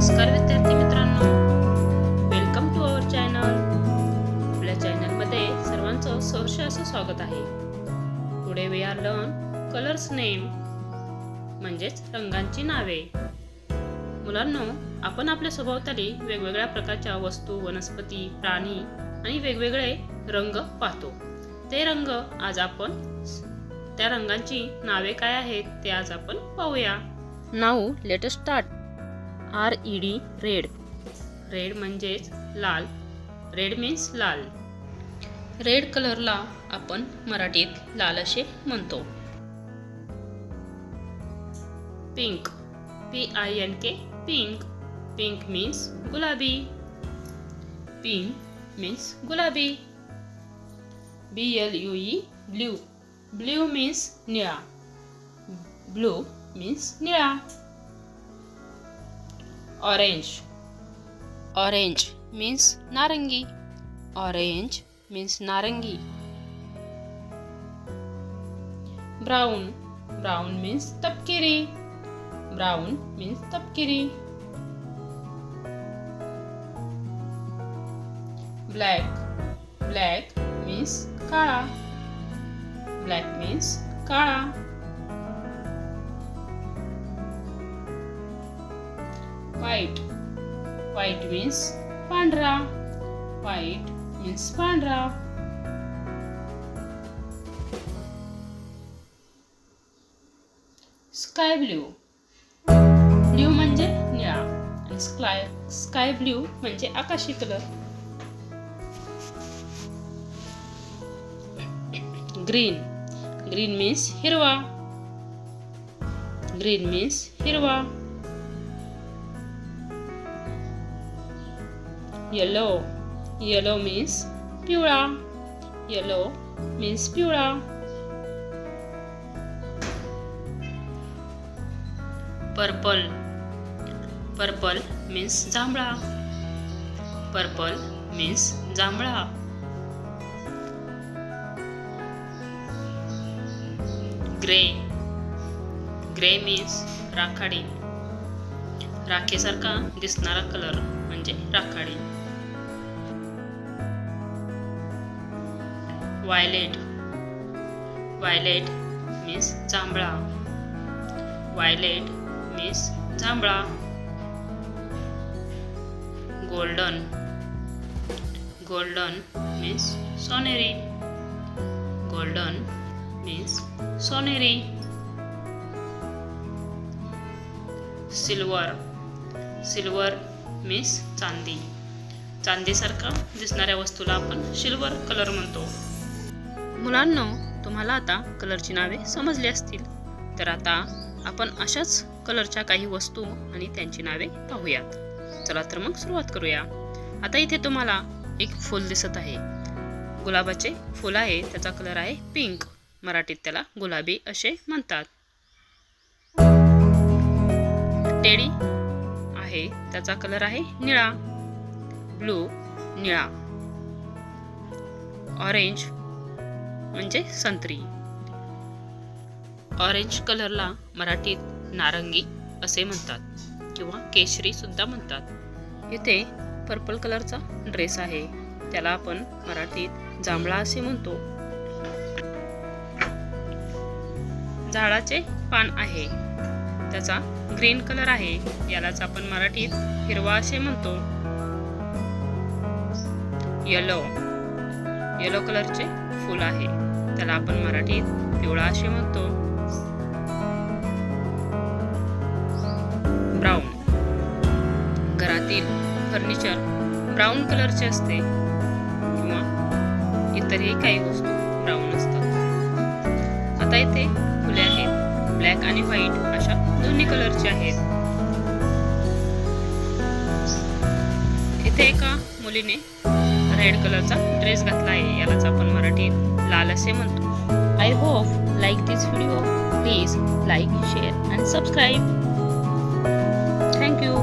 नमस्कार विद्यार्थी मित्रांनो. वेलकम टू अवर चॅनल आपल्या चॅनलमध्ये सर्वांचं सहर्ष असं स्वागत आहे. पुढे we are learn colours name म्हणजेच रंगांची नावे. मुलांनो आपण आपल्या सभोवताली वेगवेगळ्या प्रकारच्या वस्तू वनस्पती प्राणी आणि वेगवेगळे रंग पाहतो. ते रंग आज आपण त्या रंगांची नावे काय आहेत ते आज आपण पाहूया. Now let start R E D red. Red म्हणजेच लाल. रेड मीन्स लाल. रेड कलरला आपण मराठीत लाल असे म्हणतो. Pink. P I N K pink. Pink means गुलाबी. पिंक मीन्स गुलाबी. B L U E blue blue means निळा. ब्लू मीन्स निळा. ऑरेंज ऑरेंज मीन्स नारंगी. ऑरेंज मीन्स नारंगी. ब्राऊन ब्राऊन मीन्स तपकिरी. ब्राऊन मीन्स तपकिरी. ब्लॅक ब्लॅक मीन्स काळा black means काळा व्हाईट व्हाईट मीन्स पांढरा व्हाईट मीन्स पांढरा स्काय ब्ल्यू ब्ल्यू म्हणजे निळा. आणि स्काय स्काय ब्ल्यू म्हणजे आकाशी कलर ग्रीन ग्रीन मीन्स हिरवा. ग्रीन मीन्स हिरवा. येलो येलो मीन्स पिवळा येलो मीन्स पिवळा पर्पल पर्पल मीन्स जांभळा पर्पल मीन्स जांभळा ग्रे ग्रे मीन्स राखाडी राखेसारखा दिसणारा कलर म्हणजे राखाडी वायलेट वायलेट मीन्स जांभळा वायलेट मीन्स जांभळा गोल्डन गोल्डन मीन्स सोनेरी गोल्डन मीन्स सोनेरी सिल्वर सिल्वर मीन्स चांदी. चांदीसारखा दिसणाऱ्या वस्तूला आपण सिल्वर कलर म्हणतो. मुलांनो तुम्हाला आता कलरची नावे समजली असतील. तर आता आपण अशाच कलरच्या काही वस्तू आणि त्यांची नावे पाहूयात. चला तर मग सुरुवात करूया. आता इथे तुम्हाला एक फूल दिसत आहे. गुलाबाचे फूल आहे त्याचा कलर आहे पिंक. मराठीत त्याला गुलाबी असे म्हणतात. टेडी आहे त्याचा कलर आहे निळा. ब्लू निळा. ऑरेंज म्हणजे संत्री. ऑरेंज कलरला मराठीत नारंगी असे म्हणतात किंवा केशरी सुद्धा म्हणतात. इथे पर्पल कलरचा ड्रेस आहे. त्याला आपण मराठीत जांभळा असे म्हणतो. झाडाचे पान आहे. त्याचा ग्रीन कलर आहे. यालाच आपण मराठीत हिरवा असे म्हणतो. येलो येलो कलरचे फुल आहे. त्याला आपण मराठीत पिवळा असे म्हणतो. ब्राऊन. घरातील फर्निचर ब्राऊन कलरचे असते. किंवा इतरही काही वस्तू ब्राऊन असतात. आता इथे फुले आहेत. ब्लॅक आणि व्हाईट अशा दोन्ही कलरचे आहेत. इथे एका मुलीने रेड कलरचा ड्रेस घातला आहे. यालाच आपण मराठीत लाल असे म्हणतो. I hope like this video please like share and subscribe thank you